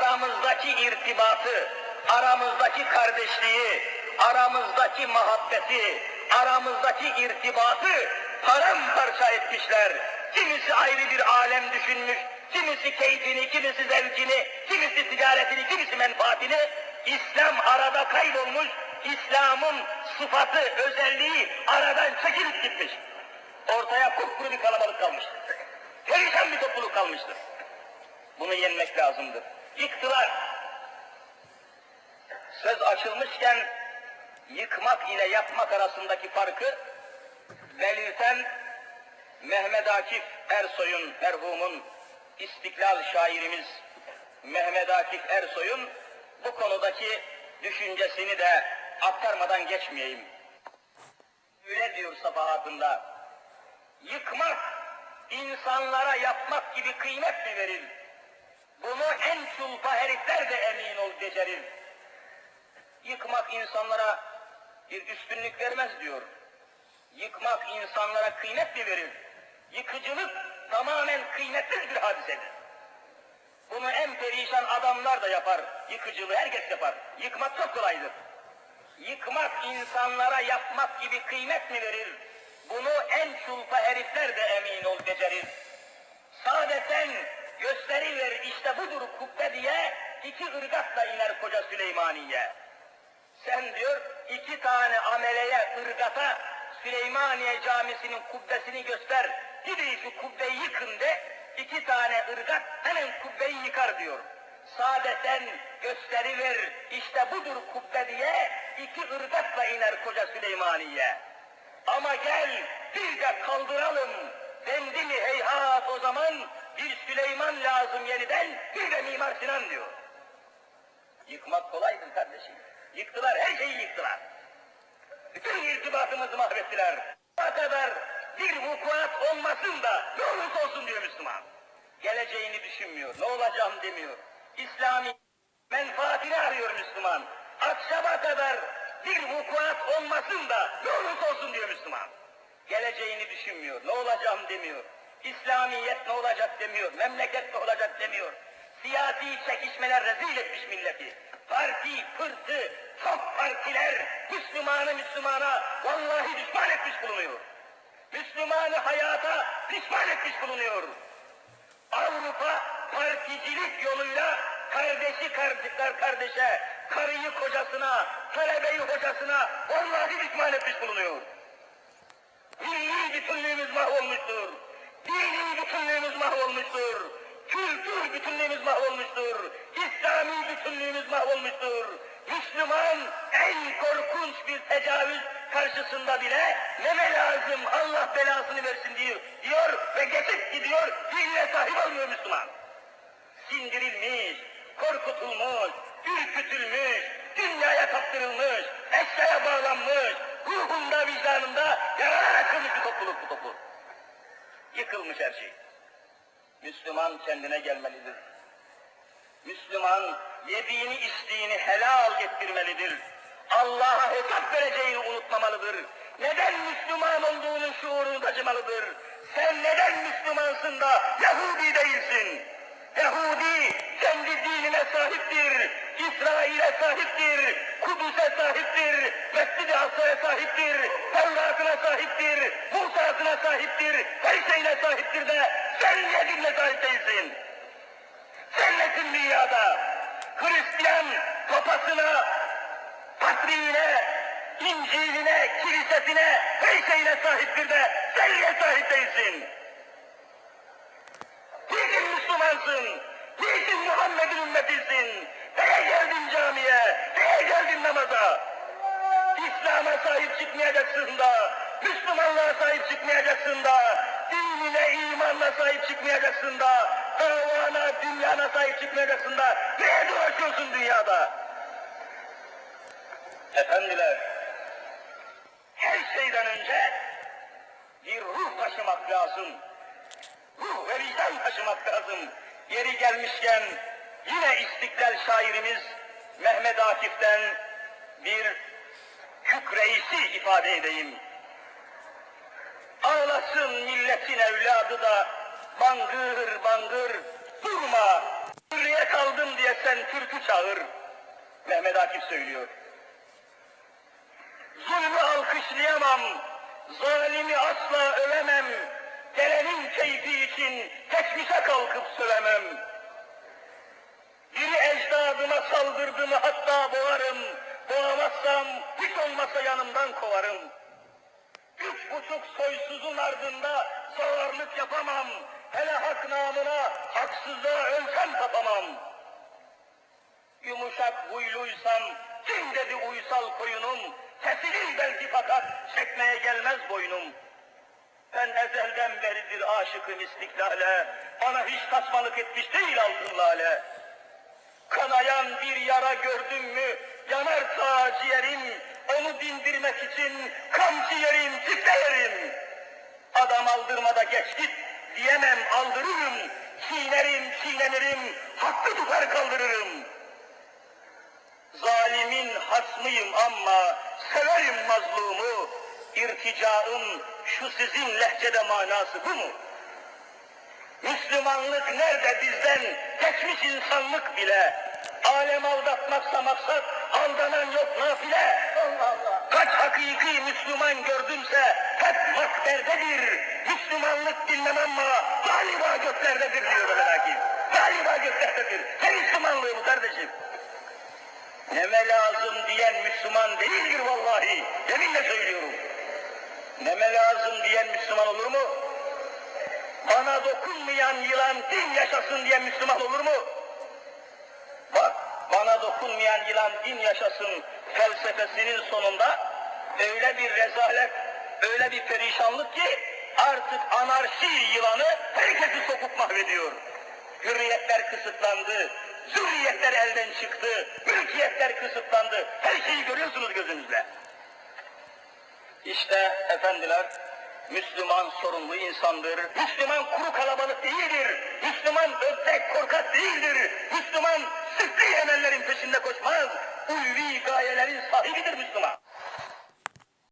aramızdaki irtibatı, aramızdaki kardeşliği, aramızdaki muhabbeti, aramızdaki irtibatı paramparça etmişler. Kimisi ayrı bir alem düşünmüş, kimisi keyfini, kimisi zevkini, kimisi ticaretini, kimisi menfaatini. İslam arada kaybolmuş, İslam'ın sıfatı, özelliği aradan çekilip gitmiş. Ortaya kupkuru bir kalabalık kalmıştır. Perişan bir topluluk kalmıştır. Bunu yenmek lazımdır. Yıktılar. Söz açılmışken yıkmak ile yapmak arasındaki farkı belirten Mehmet Akif Ersoy'un merhumun istiklal şairimiz Mehmet Akif Ersoy'un bu konudaki düşüncesini de aktarmadan geçmeyeyim. Öyle diyor safahatında. Yıkmak insanlara yapmak gibi kıymet mi verir? Bunu en çulpa herifler de emin ol becerir. Yıkmak insanlara bir üstünlük vermez diyor. Yıkmak insanlara kıymet mi verir? Yıkıcılık tamamen kıymetsiz bir hadisedir. Bunu en perişan adamlar da yapar. Yıkıcılığı herkes yapar. Yıkmak çok kolaydır. Yıkmak insanlara yapmak gibi kıymet mi verir? Bunu en çulpa herifler de emin ol becerir. Sadeten gösteriver işte budur kubbe diye iki ırgatla iner koca Süleymaniye. Sen diyor iki tane ameleye ırgata Süleymaniye camisinin kubbesini göster. Gidin şu kubbeyi yıkın de iki tane ırgat hemen kubbeyi yıkar diyor. Sadeten gösteriver işte budur kubbe diye iki ırgatla iner koca Süleymaniye. Ama gel bir de kaldıralım. Dendi mi heyhat o zaman bir Süleyman lazım yeniden bir de Mimar Sinan diyor. Yıkmak kolaydır kardeşim. Yıktılar, her şeyi yıktılar. Bütün irtibatımızı mahvettiler. Ne kadar bir vukuat olmasın da ne olursa olsun diyor Müslüman. Geleceğini düşünmüyor, ne olacağım demiyor. İslami menfaatini arıyor Müslüman. Akşama kadar bir vukuat olmasın da ne olursa olsun diyor Müslüman. Geleceğini düşünmüyor, ne olacağım demiyor. İslamiyet ne olacak demiyor, memleket ne olacak demiyor. Siyasi çekişmeler rezil etmiş milleti. Parti, pırtı, çok partiler Müslümanı Müslümana vallahi düşman etmiş bulunuyor. Müslümanı hayata pişman etmiş bulunuyor. Avrupa particilik yoluyla kardeşi kardeşler kardeşe, karıyı kocasına, talebeyi hocasına vallahi düşman etmiş bulunuyor. Milli bütünlüğümüz mahvolmuştur. Dini bütünlüğümüz mahvolmuştur. Kültür bütünlüğümüz mahvolmuştur. İslami bütünlüğümüz mahvolmuştur. Müslüman en korkunç bir tecavüz karşısında bile neme lazım Allah belasını versin diyor, diyor ve geçip gidiyor dinle sahip olmuyor Müslüman. Sindirilmiş, korkutulmuş, ürkütülmüş, dünyaya kaptırılmış, eşyaya bağlanmış, ruhunda vicdanında yaralarak kılmış bir topluluk bu topluluk. Yıkılmış her şey. Müslüman kendine gelmelidir. Müslüman yediğini içtiğini helal ettirmelidir. Allah'a hesap vereceğini unutmamalıdır. Neden Müslüman olduğunun şuurunu taşımalıdır. Sen neden Müslümansın da Yahudi değilsin? Yahudi kendi dinine sahiptir. İsrail'e sahiptir. Kudüs'e sahiptir. Mescid-i Aksa'ya sahiptir. Tevrat'ına sahiptir. Musa'sına sahiptir. Her şeyine sahiptir de sen sahip değilsin? Sen nesin dünyada? Hristiyan papasına, patriğine, İncil'ine, kilisesine, her şeyine sahiptir de sen niye sahip değilsin? Niçin Müslümansın? Niçin Muhammed'in ümmetisin? Neye geldin camiye? Neye geldin namaza? İslam'a sahip çıkmayacaksın da, Müslümanlığa sahip çıkmayacaksın da, dinine, imanına sahip çıkmayacaksın da, davana, dünyana sahip çıkmayacaksın da, neye dolaşıyorsun dünyada? Efendiler, her şeyden önce bir ruh taşımak lazım. Ruh ve vicdan taşımak lazım. Yeri gelmişken yine istiklal şairimiz Mehmet Akif'ten bir kükreisi ifade edeyim. Ağlasın milletin evladı da bangır bangır durma. Hürriye kaldım diye istersen türkü çağır. Mehmet Akif söylüyor. Zulmü alkışlayamam, zalimi asla övemem. Gelenin keyfi için geçmişe kalkıp söylemem. Biri ecdadıma saldırdı mı hatta yapamam. Hele hak namına haksızlığa ölsem tapamam. Yumuşak huyluysam kim dedi uysal koyunum. Kesilir belki fakat çekmeye gelmez boynum. Ben ezelden beridir aşıkım istiklale. Bana hiç saçmalık etmiş değil altın lale. Kanayan bir yara gördüm mü yanar ta ciğerim. Onu dindirmek için kamçı yerim, çifte yerim. Adam aldırmada geç git diyemem aldırırım. Çiğnerim, çiğnenirim, hakkı tutar kaldırırım. Zalimin hasmıyım ama severim mazlumu. İrticaın şu sizin lehçede manası bu mu? Müslümanlık nerede bizden? Geçmiş insanlık bile. Alem aldatmaksa maksat, aldanan yok nafile. Allah Allah. Kaç hakiki Müslüman gördümse hep makberdedir. Müslümanlık bilmem ama galiba göklerdedir diyor Mehmet Akif. Galiba göklerdedir. Ne Müslümanlığı bu kardeşim? Neme lazım diyen Müslüman değildir vallahi. Yeminle söylüyorum. Neme lazım diyen Müslüman olur mu? Bana dokunmayan yılan din yaşasın diye Müslüman olur mu? Bak, bana dokunmayan yılan din yaşasın felsefesinin sonunda öyle bir rezalet, öyle bir perişanlık ki artık anarşi yılanı herkesi sokup mahvediyor. Hürriyetler kısıtlandı, zürriyetler elden çıktı, mülkiyetler kısıtlandı. Her şeyi görüyorsunuz gözünüzle. İşte efendiler, Müslüman sorumlu insandır. Müslüman kuru kalabalık değildir. Müslüman ödek korkak değildir. Müslüman sıkkı emellerin peşinde koşmaz. Ulvi gayelerin sahibidir Müslüman.